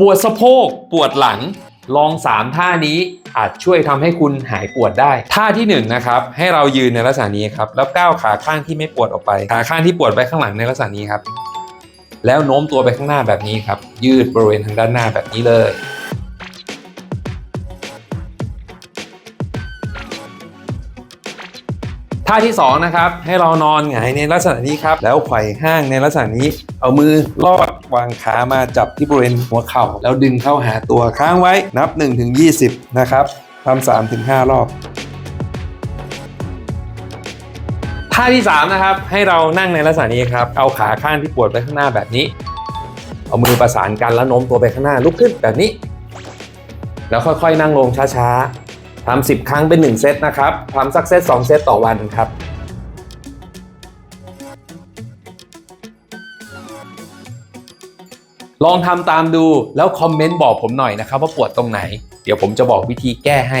ปวดสะโพกปวดหลังลอง 3 ท่านี้อาจช่วยทำให้คุณหายปวดได้ ท่าที่1นงนะครับให้เรายืนในลักษณะนี้ครับแล้วก้าวขาข้างที่ไม่ปวดออกไปขาข้างที่ปวดไปข้างหลังในลักษณะนี้ครับ แล้วโน้มตัวไปข้างหน้าแบบนี้ครับ ยืดบริเวณทางด้านหน้าแบบนี้เลย ท่าที่2นะครับให้เรานอนหงายในลักษณะนี้ครับแล้วไขว่ห้างในลักษณะนี้ เอามือลอดวางขามาจับที่บริเวณหัวเข่า แล้วดึงเข้าหาตัวค้างไว้นับ1ถึง20 นะครับทำ3ถึง5รอบท่าที่ 3 นะครับ ให้เรานั่งในลักษณะนี้ครับ เอาขาข้างที่ปวดไปข้างหน้าแบบนี้ เอามือประสานกันแล้วโน้มตัวไปข้างหน้าลุกขึ้นแบบนี้ แล้วค่อยๆ นั่งลงช้าๆ ทำ10 ครั้งเป็น 1 เซตนะครับทำสักเซต2 เซตต่อวันครับลองทำตามดูแล้วคอมเมนต์บอกผมหน่อยนะครับว่าปวดตรงไหน เดี๋ยวผมจะบอกวิธีแก้ให้